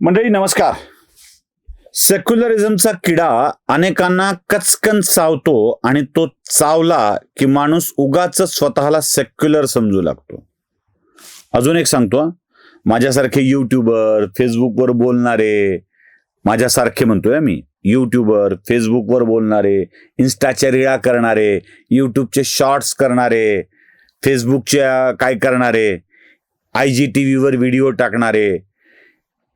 मंडळी नमस्कार. सेक्युलरिझमचा किडा अनेकांना कचकन चावतो आणि तो चावला की माणूस उगाच स्वतःला सेक्युलर समजू लागतो. अजून एक सांगतो माझ्यासारखे युट्यूबर फेसबुकवर बोलणारे माझ्यासारखे म्हणतोय मी युट्यूबर फेसबुकवर बोलणारे इन्स्टाच्या रिळा करणारे युट्यूबचे शॉर्ट्स करणारे फेसबुकच्या काय करणारे आय जी टी व्हीवर व्हिडिओ टाकणारे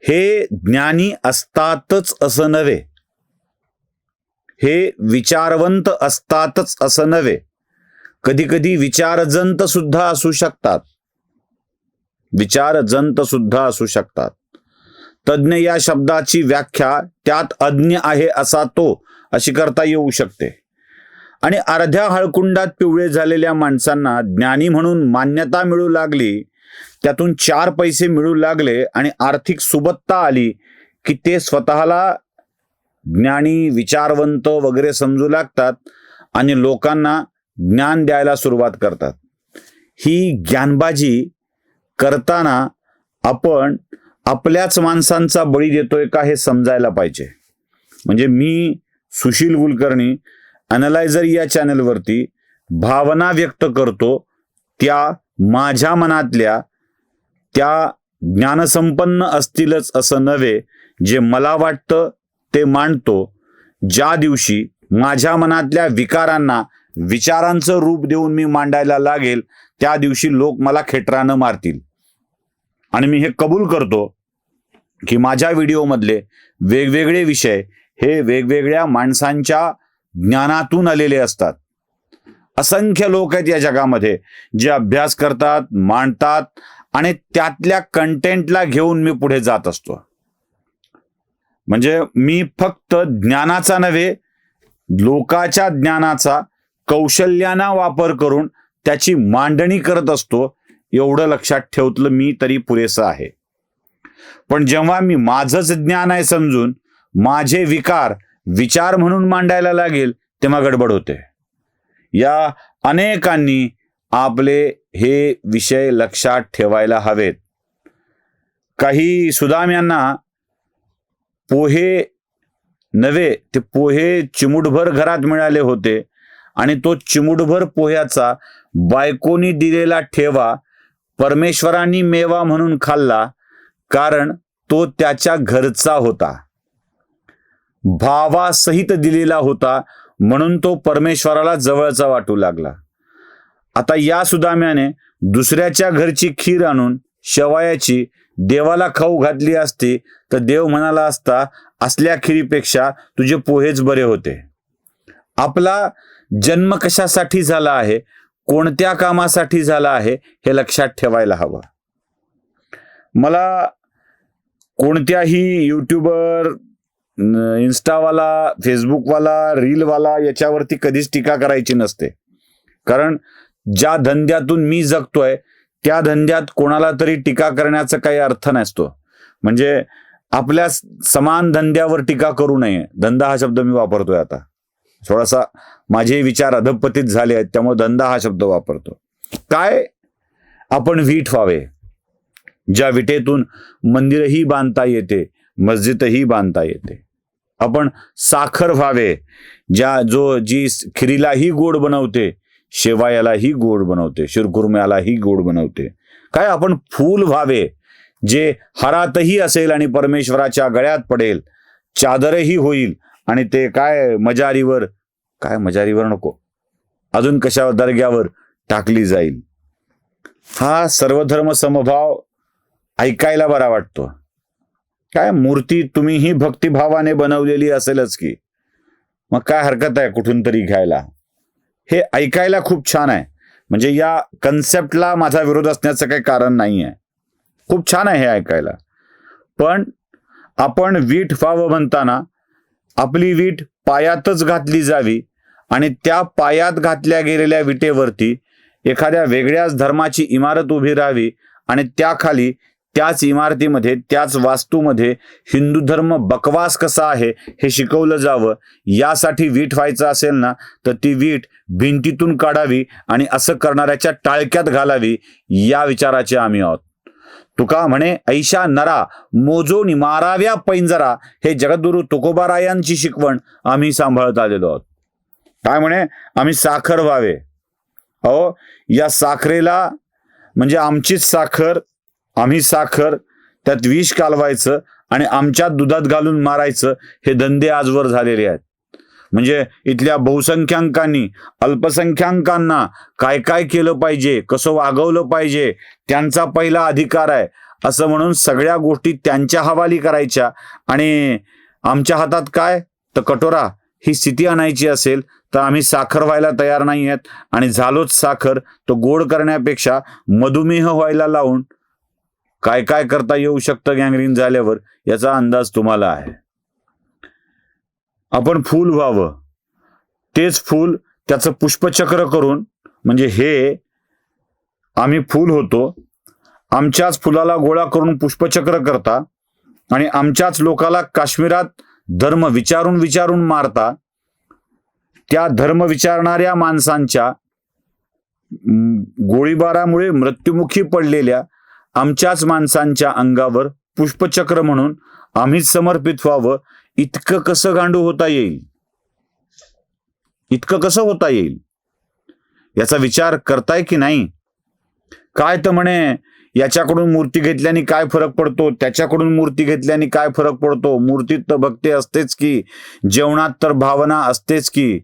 हे ज्ञानी असतातच असं नव्हे. हे विचारवंत असतातच असं नव्हे. कधी कधी विचारजंत सुद्धा असू शकतात. विचारजंत सुद्धा असू शकतात. तज्ज्ञ या शब्दाची व्याख्या त्यात अज्ञ आहे असा तो अशी करता येऊ शकते. आणि अर्ध्या हळकुंडात पिवळे झालेल्या माणसांना ज्ञानी म्हणून मान्यता मिळू लागली त्यातून चार पैसे मिळू लागले आणि आर्थिक सुबत्ता आली की ते स्वतःला ज्ञानी विचारवंत वगैरे समजू लागतात आणि लोकांना ज्ञान द्यायला सुरुवात करतात. ही ज्ञानबाजी करताना आपण आपल्याच माणसांचा बळी देतोय का हे समजायला पाहिजे. म्हणजे मी सुशील कुलकर्णी अनलायझर या चॅनलवरती भावना व्यक्त करतो त्या माझ्या मनातल्या त्या ज्ञानसंपन्न असतीलच असं नव्हे जे मला वाटतं ते मांडतो. ज्या दिवशी माझ्या मनातल्या विकारांना विचारांचं रूप देऊन मी मांडायला लागेल त्या दिवशी लोक मला खेटरानं मारतील. आणि मी हे कबूल करतो की माझ्या व्हिडिओमधले वेगवेगळे विषय हे वेगवेगळ्या माणसांच्या ज्ञानातून आलेले असतात. असंख्य लोक आहेत या जगामध्ये जे अभ्यास करतात मांडतात आणि त्यातल्या कंटेंटला घेऊन मी पुढे जात असतो. म्हणजे मी फक्त ज्ञानाचा नव्हे लोकाच्या ज्ञानाचा कौशल्याना वापर करून त्याची मांडणी करत असतो एवढं लक्षात ठेवतलं मी तरी पुरेसं आहे. पण जेव्हा मी माझंच ज्ञान आहे समजून माझे विकार विचार म्हणून मांडायला लागेल तेव्हा गडबड होते. या अनेकांनी आपले हे विषय लक्षात ठेवायला हवेत. काही सुदाम यांना पोहे नव्हे ते पोहे चिमुटभर घरात मिळाले होते आणि तो चिमुटभर पोह्याचा बायकोनी दिलेला ठेवा परमेश्वरांनी मेवा म्हणून खाल्ला कारण तो त्याच्या घरचा होता. भावासहित दिलेला होता म्हणून तो परमेश्वराला जवळचा वाटू लागला. आता या सुदाम्याने दुसऱ्याच्या घरची खीर आणून शेवायाची देवाला खाऊ घातली असती तर देव म्हणाला असता असल्या खिरीपेक्षा तुझे पोहेच बरे होते. आपला जन्म कशासाठी झाला आहे? कोणत्या कामासाठी झाला आहे? हे लक्षात ठेवायला हवं. मला कोणत्याही युट्यूबर इन्स्टावाला फेसबुकवाला रीलवाला याच्यावरती कधीच टीका करायची नसते. कारण ज्या धंद्यातून मी जगतोय त्या धंद्यात कोणाला तरी टीका करण्याचा काही अर्थ नसतो. म्हणजे आपल्या समान धंद्यावर टीका करू नये. धंदा हा शब्द मी वापरतोय आता. थोडासा माझे विचार अधपतित झाले आहेत त्यामुळे धंदा हा शब्द वापरतो. काय आपण वीट व्हावे? ज्या विटेतून मंदिरही बांधता येते मस्जिदही बांधता येते. आपण साखर व्हावे ज्या जो जी खिरीलाही गोड बनवते शेवायालाही गोड बनवते शिरकुर्म्यालाही गोड बनवते. काय आपण फूल व्हावे जे हरातही असेल आणि परमेश्वराच्या गळ्यात पडेल चादरही होईल आणि ते काय मजारीवर काय मजारीवर नको अजून कशा दर्ग्यावर टाकली जाईल. हा सर्वधर्म समभाव ऐकायला बरा वाटतो. काय मूर्ती तुम्हीही भक्तिभावाने बनवलेली असेलच की. मग काय हरकत आहे कुठून तरी घ्यायला? हे ऐकायला खूप छान आहे. म्हणजे या कन्सेप्टला माझा विरोध असण्याचं काही कारण नाही आहे खूप छान आहे हे ऐकायला. पण आपण वीट व्हावं म्हणताना आपली वीट पायातच घातली जावी आणि त्या पायात घातल्या गेलेल्या विटेवरती एखाद्या वेगळ्याच धर्माची इमारत उभी राहावी आणि त्याखाली त्याच इमारतीमध्ये त्याच वास्तूमध्ये हिंदू धर्म बकवास कसा आहे हे शिकवलं जावं. यासाठी वीट व्हायचं असेल ना तर ती वीट भिंतीतून काढावी आणि असं करणाऱ्याच्या टाळक्यात घालावी या विचाराचे आम्ही आहोत. तुका म्हणे ऐशा नरा मोजोनी माराव्या पैंजरा हे जगद्गुरु तुकोबारायांची शिकवण आम्ही सांभाळत आलेलो आहोत. काय म्हणे आम्ही साखर व्हावे. अहो या साखरेला म्हणजे आमचीच साखर आम्ही साखर त्यात विष कालवायचं आणि आमच्या दुधात घालून मारायचं हे धंदे आजवर झालेले आहेत. म्हणजे इथल्या बहुसंख्याकांनी अल्पसंख्याकांना काय काय केलं पाहिजे कसं वागवलं पाहिजे त्यांचा पहिला अधिकार आहे असं म्हणून सगळ्या गोष्टी त्यांच्या हवाली करायच्या. आणि आमच्या हातात काय? तर कटोरा. ही स्थिती आणायची असेल तर आम्ही साखर व्हायला तयार नाही आहेत. आणि झालोच साखर तो गोड करण्यापेक्षा मधुमेह व्हायला लावून काय काय करता येऊ शकतं गँग्रीन झाल्यावर? याचा अंदाज तुम्हाला आहे. आपण फूल व्हावं. तेच फूल त्याचं पुष्पचक्र करून म्हणजे हे आम्ही फूल होतो आमच्याच फुलाला गोळा करून पुष्पचक्र करता आणि आमच्याच लोकाला काश्मीरात धर्म विचारून विचारून मारता त्या धर्म विचारणाऱ्या माणसांच्या गोळीबारामुळे मृत्युमुखी पडलेल्या आमच्याच माणसांच्या अंगावर पुष्पचक्र म्हणून आम्हीच समर्पित व्हावं. इतकं कसं गांडू होता येईल? इतकं कसं होता येईल? याचा विचार करताय की नाही? काय तर म्हणे याच्याकडून मूर्ती घेतल्याने काय फरक पडतो? त्याच्याकडून मूर्ती घेतल्याने काय फरक पडतो? मूर्तीत तर भक्ती असतेच की जेवणात तर भावना असतेच की.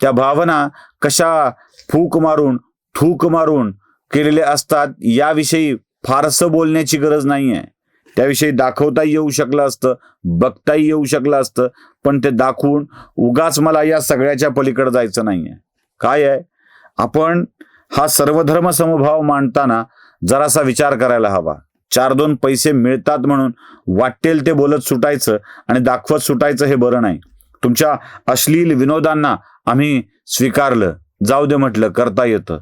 त्या भावना कशा फूक मारून थूक मारून केलेले असतात याविषयी फारसं बोलण्याची गरज नाही आहे त्याविषयी दाखवताही येऊ शकलं असतं बघताही येऊ शकलं असतं पण ते दाखवून उगाच मला या सगळ्याच्या पलीकडे जायचं नाहीये. काय आहे? आपण हा सर्वधर्म समभाव मांडताना जरासा विचार करायला हवा. चार दोन पैसे मिळतात म्हणून वाटेल ते बोलत सुटायचं आणि दाखवत सुटायचं हे बरं नाही. तुमच्या अश्लील विनोदांना आम्ही स्वीकारलं. जाऊ दे म्हटलं करता येतं.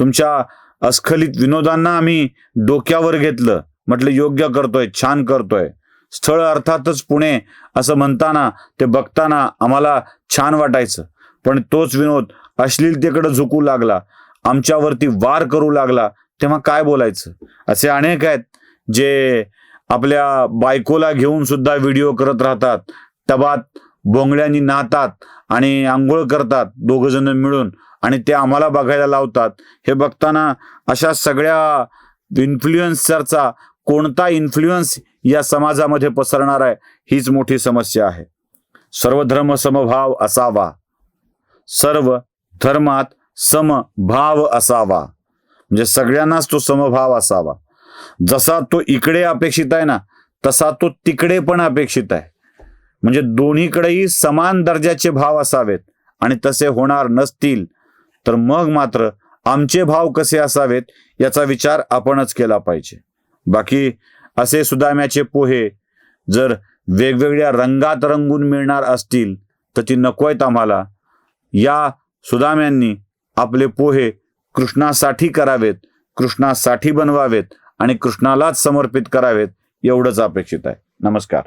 तुमच्या अस्खलित विनोदांना आम्ही डोक्यावर घेतलं. म्हटलं योग्य करतोय छान करतोय. स्थळ अर्थातच पुणे असं म्हणताना ते बघताना आम्हाला छान वाटायचं. पण तोच विनोद अश्लीलतेकडे झुकू लागला. आमच्यावरती वार करू लागला. तेव्हा काय बोलायचं? असे अनेक आहेत जे आपल्या बायकोला घेऊन सुद्धा व्हिडिओ करत राहतात. टबात बोंगड्यांनी नाहतात आणि आंघोळ करतात दोघ जण मिळून. आणि ते आम्हाला बघायला लावतात. हे बघताना अशा सगळ्या इन्फ्लुएन्सरचा कोणता इन्फ्लुएन्स या समाजामध्ये पसरणार आहे हीच मोठी समस्या आहे. सर्व धर्म समभाव असावा. सर्व धर्मात समभाव असावा. म्हणजे सगळ्यांनाच तो समभाव असावा. जसा तो इकडे अपेक्षित आहे ना तसा तो तिकडे पण अपेक्षित आहे. म्हणजे दोन्हीकडेही समान दर्जाचे भाव असावेत आणि तसे होणार नसतील तर मग मात्र आमचे भाव कसे असावेत याचा विचार आपणच केला पाहिजे. बाकी असे सुदाम्याचे पोहे जर वेगवेगळ्या रंगात रंगून मिळणार असतील तर ती नको आहेत आम्हाला. या सुदाम्यांनी आपले पोहे कृष्णासाठी करावेत कृष्णासाठी बनवावेत आणि कृष्णालाच समर्पित करावेत एवढंच अपेक्षित आहे. नमस्कार.